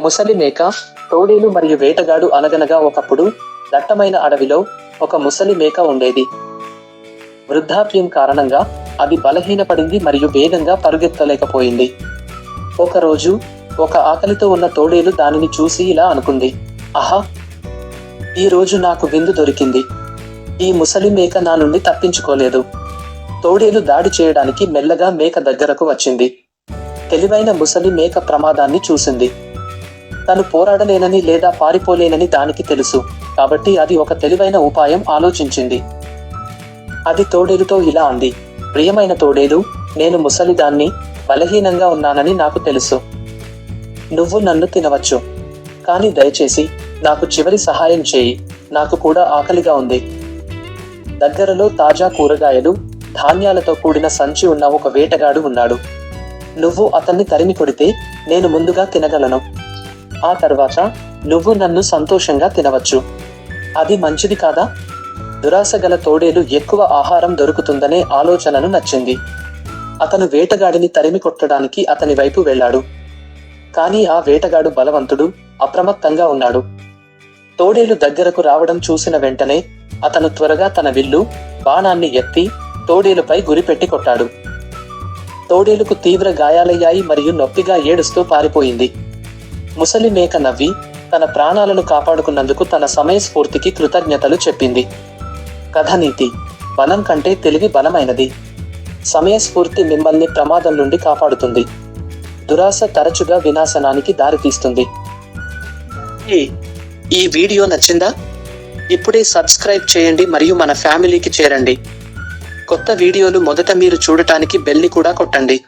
ముసలి మేక తోడేలు మరియు వేటగాడు అనగనగా ఒకప్పుడు దట్టమైన అడవిలో ఒక ముసలి మేక ఉండేది. వృద్ధాప్యం కారణంగా అది బలహీనపడింది మరియు వేగంగా పరుగెత్తలేకపోయింది. ఒకరోజు ఒక ఆకలితో ఉన్న తోడేలు దానిని చూసి ఇలా అనుకుంది ఆహా ఈ రోజు నాకు విందు దొరికింది. ఈ ముసలి మేక నా నుండి తప్పించుకోలేదు. తోడేలు దాడి చేయడానికి మెల్లగా మేక దగ్గరకు వచ్చింది. తెలివైన ముసలి మేక ప్రమాదాన్ని చూసింది. తను పోరాడలేనని లేదా పారిపోలేనని దానికి తెలుసు. కాబట్టి అది ఒక తెలివైన ఉపాయం ఆలోచించింది. అది తోడేలుతో ఇలా అంది. ప్రియమైన తోడేలు నేను ముసలిదాన్ని బలహీనంగా ఉన్నానని నాకు తెలుసు. నువ్వు నన్ను తినవచ్చు. కానీ దయచేసి నాకు చివరి సహాయం చేయి. నాకు కూడా ఆకలిగా ఉంది. దగ్గరలో తాజా కూరగాయలు ధాన్యాలతో కూడిన సంచి ఉన్న ఒక వేటగాడు ఉన్నాడు. నువ్వు అతన్ని తరిమి కొడితే నేను ముందుగా తినగలను. ఆ తర్వాత నువ్వు నన్ను సంతోషంగా తినవచ్చు. అది మంచిది కాదా? దురాశ గల తోడేలు ఎక్కువ ఆహారం దొరుకుతుందనే ఆలోచనను నచ్చింది. అతను వేటగాడిని తరిమి కొట్టడానికి అతని వైపు వెళ్ళాడు. కానీ ఆ వేటగాడు బలవంతుడు అప్రమత్తంగా ఉన్నాడు. తోడేలు దగ్గరకు రావడం చూసిన వెంటనే అతను త్వరగా తన విల్లు బాణాన్ని ఎత్తి తోడేలుపై గురిపెట్టి కొట్టాడు. తోడేలుకు తీవ్ర గాయాలయ్యాయి మరియు నొప్పిగా ఏడుస్తూ పారిపోయింది. ముసలి మేక నవ్వి తన ప్రాణాలను కాపాడుకున్నందుకు తన సమయస్ఫూర్తికి కృతజ్ఞతలు చెప్పింది. కథనీతి బలం కంటే తెలివి బలమైనది. సమయస్ఫూర్తి మిమ్మల్ని ప్రమాదం నుండి కాపాడుతుంది. దురాశ తరచుగా వినాశనానికి దారితీస్తుంది. ఏ, ఈ వీడియో నచ్చిందా? ఇప్పుడే సబ్స్క్రైబ్ చేయండి మరియు మన ఫ్యామిలీకి చేరండి. కొత్త వీడియోలు మొదట మీరు చూడటానికి బెల్ని కూడా కొట్టండి.